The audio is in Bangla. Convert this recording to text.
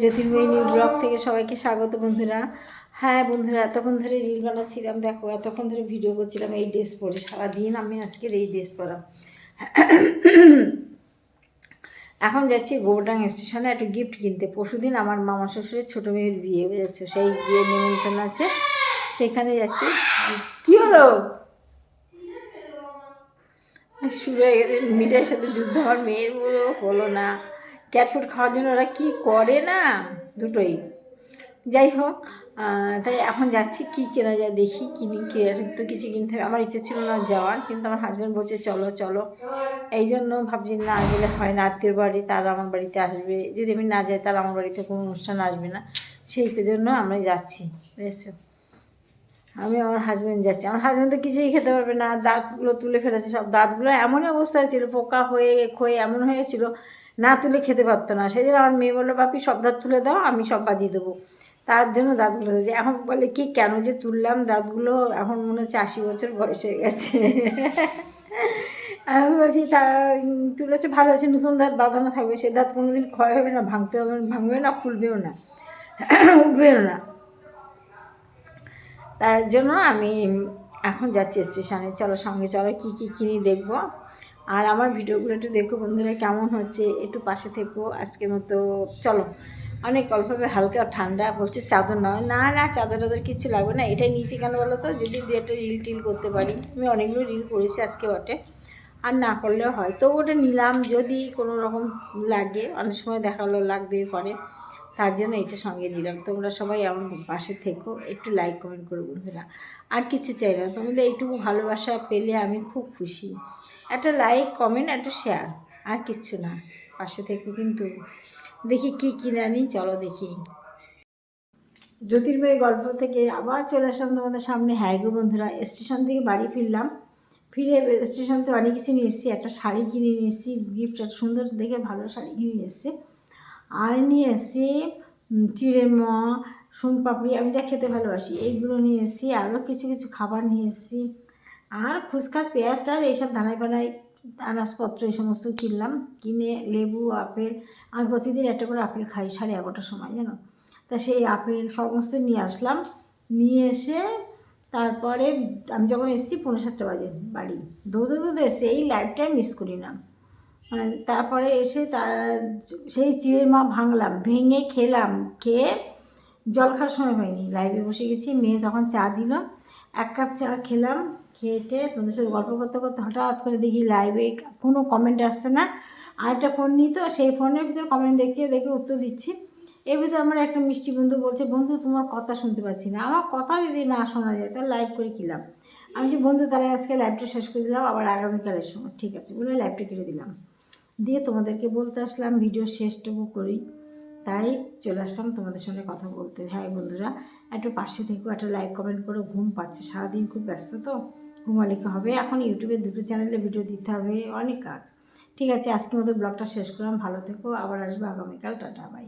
জ্যোতির্ময়ী নিউ ব্লগ থেকে সবাইকে স্বাগত বন্ধুরা। হ্যাঁ বন্ধুরা, এতক্ষণ ধরে রিল বানাচ্ছিলাম, দেখো, এতক্ষণ ধরে ভিডিও করছিলাম এই ড্রেস পরে। সারাদিন আমি আজকের এই ড্রেস পরা। এখন যাচ্ছি গোবরডাং স্টেশনে একটা গিফট কিনতে। পরশুদিন আমার মামা শ্বশুরের ছোটো মেয়ের বিয়ে হয়ে যাচ্ছে, সেই বিয়ের নিমন্ত্রণ আছে। সেখানে যাচ্ছি। কি হলো? শুরু হয়ে গেছে। মিটার সাথে যুদ্ধ, আমার মেয়ের হলো না। ক্যাটফুড খাওয়ার জন্য ওরা কী করে না? দুটোই। যাই হোক তাই এখন যাচ্ছি কী কেনা যায় দেখি, কিনি তো কিছু কিনতে হবে। আমার ইচ্ছে ছিল না যাওয়ার, কিন্তু আমার হাজব্যান্ড বলছে, চলো চলো। এই জন্য ভাবছি না গেলে হয় না আত্মীয় বাড়ি, তারা আমার বাড়িতে আসবে। যদি আমি না যাই, তারা আমার বাড়িতে কোনো অনুষ্ঠান আসবে না। সেই জন্য আমরা যাচ্ছি, বুঝেছ? আমি আমার হাজব্যান্ড যাচ্ছি। আমার হাজব্যান্ড তো কিছুই খেতে পারবে না, দাঁতগুলো তুলে ফেলেছে। সব দাঁতগুলো এমনই অবস্থায় ছিল, পোকা হয়ে, ক্ষয়ে এমন হয়েছিল না তুলে খেতে পারতো না। সেই জন্য আমার মেয়ে বলল, বাপি, সব দাঁত তুলে দাও, আমি সব বাদিয়ে দেবো। তার জন্য দাঁতগুলো হয়েছে এখন বলে, কি, কেন যে তুললাম দাঁতগুলো? এখন মনে হচ্ছে আশি বছর বয়স হয়ে গেছে। আমি বলছি, তা তুলেছে ভালো আছে নতুন দাঁত বাঁধানো থাকবে। সে দাঁত কোনোদিন ক্ষয় হবে না, ভাঙতে হবে ভাঙবে না খুলবেও না, উঠবেও না। তার জন্য আমি এখন যাচ্ছি স্টেশনে চলো সঙ্গে, চলো কী কী কিনি দেখব। আর আমার ভিডিওগুলো একটু দেখো বন্ধুরা, কেমন হচ্ছে? একটু পাশে থেকো, আজকের মতো চলো। অনেক অল্পভাবে হালকা ঠান্ডা, বলছে চাদর নয়। না না, চাদর টাদর কিছু লাগবে না, এটা নিচে কেন বলো তো? যদি দু একটা রিল টিল করতে পারি। আমি অনেকগুলো রিল করেছি আজকে বটে। আর না করলেও হয়। তো ওটা নিলাম যদি কোনো রকম লাগে, অনেক সময় দেখাল লাগ দিয়ে করে, তার জন্য এটা সঙ্গে নিলাম। তোমরা সবাই আমার পাশে থেকো, একটু লাইক কমেন্ট করো বন্ধুরা। আর কিছু চাই না। তোমাদের এইটুকু ভালোবাসা পেলে আমি খুব খুশি। একটা লাইক কমেন্ট একটা শেয়ার আর কিচ্ছু না। পাশে থেকে কিন্তু দেখি কী কিনে আনি চলো দেখি। জ্যোতির্ময় গল্প থেকে আবার চলে আসলাম তোমাদের সামনে। হ্যাঁ গো বন্ধুরা স্টেশন থেকে বাড়ি ফিরলাম। ফিরে স্টেশন থেকে অনেক কিছু নিয়ে এসেছি। একটা শাড়ি কিনে নিয়ে এসেছি গিফট একটা সুন্দর দেখে ভালো শাড়ি কিনে নিয়ে এসেছি। আর নিয়ে এসেছি চিড়ে ম সোনপাপড়ি, আমি যা খেতে ভালোবাসি, এইগুলো নিয়ে এসেছি। আরও কিছু কিছু খাবার নিয়ে এসেছি। আর খুচখাচ, পেঁয়াজ টাজ এইসব দানাই পানাই আনাজপত্র এই সমস্ত কিনলাম। কিনে লেবু, আপেল, আমি প্রতিদিন একটা করে আপেল খাই সাড়ে এগারোটার সময়, জানো? তা সেই আপেল সমস্ত নিয়ে আসলাম। নিয়ে এসে তারপরে আমি যখন এসেছি পনেরো সাতটা বাজে বাড়ি। দৌড়ে দৌড়ে এসে এই লাইফটাই মিস করি না। মানে তারপরে এসে তার সেই চিড়ের মা ভাঙলাম, ভেঙে খেলাম, খেয়ে জল খাওয়ার সময় পাইনি। লাইভে বসে গেছি, মেয়ে তখন চা দিল। এক কাপ চা খেলাম খেয়ে খেয়েটে তোমাদের সাথে গল্প করতে করতে হঠাৎ করে দেখি লাইভে কোনো কমেন্ট আসছে না। আরেকটা ফোন নিই তো, সেই ফোনের ভিতরে কমেন্ট দেখিয়ে দেখে উত্তর দিচ্ছি। এর ভিতরে আমার একটা মিষ্টি বন্ধু বলছে, বন্ধু, তোমার কথা শুনতে পাচ্ছি না। আমার কথা যদি না শোনা যায়, তাহলে লাইভ করে কিলাম আমি যে বন্ধু, তাহলে আজকে লাইভটা শেষ করে দিলাম, আবার আগামীকালের সময়। ঠিক আছে, বলে লাইভটা কেটে দিলাম। দিয়ে তোমাদেরকে বলতে আসলাম, ভিডিও শেষটুকু করি। তাই চলে আসলাম তোমাদের সঙ্গে কথা বলতে। হ্যাঁ বন্ধুরা, একটু পাশে থেকেও একটা লাইক কমেন্ট করে, ঘুম পাচ্ছে। সারাদিন খুব ব্যস্ত তো ঘুমালিকে হবে? এখন ইউটিউবে দুটো চ্যানেলে ভিডিও দিতে হবে, অনেক কাজ। ঠিক আছে, আজকের মতো ব্লগটা শেষ করলাম, ভালো থেকো, আবার আসব আগামীকাল, টাটা বাই